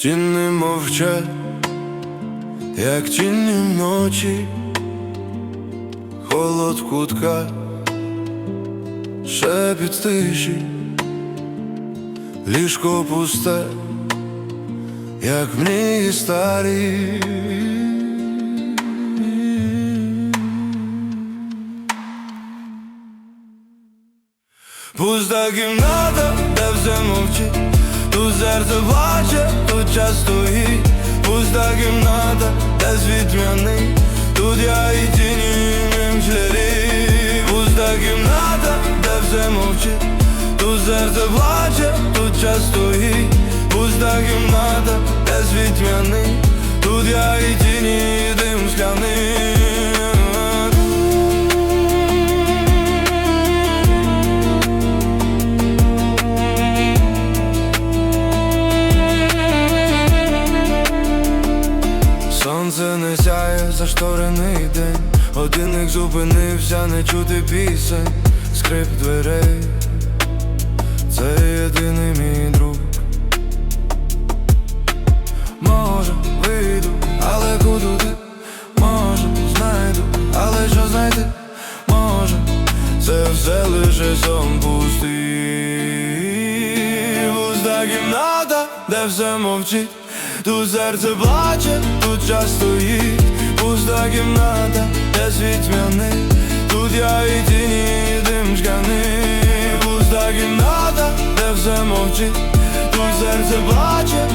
Стіни мовчать, як тіні вночі, холод в кутках, шепіт тиші, ліжко пусте, як мрії старі. Пуста кімната, де все мовчить, тут серце плаче, час стоїть, пуста кімната, де світ м'яний, тут я і тіні мим шлярі, пуста кімната, де все мовчить, тут серце плаче, тут час стоїть, Не сяє, зашторений день. Годинник зупинився, не чути пісень. Скрип дверей. Це єдиний мій друг. Може, вийду, але куди? Може, знайду, але що знайти? Може, це все лише сон пустий. Пуста кімната, де все мовчить Тут серце плаче, тут час стоїть. Пуста кімната, де світ Тут я і тіні, і дим шкляний Пуста кімната, де все мовчить. Тут серце плаче,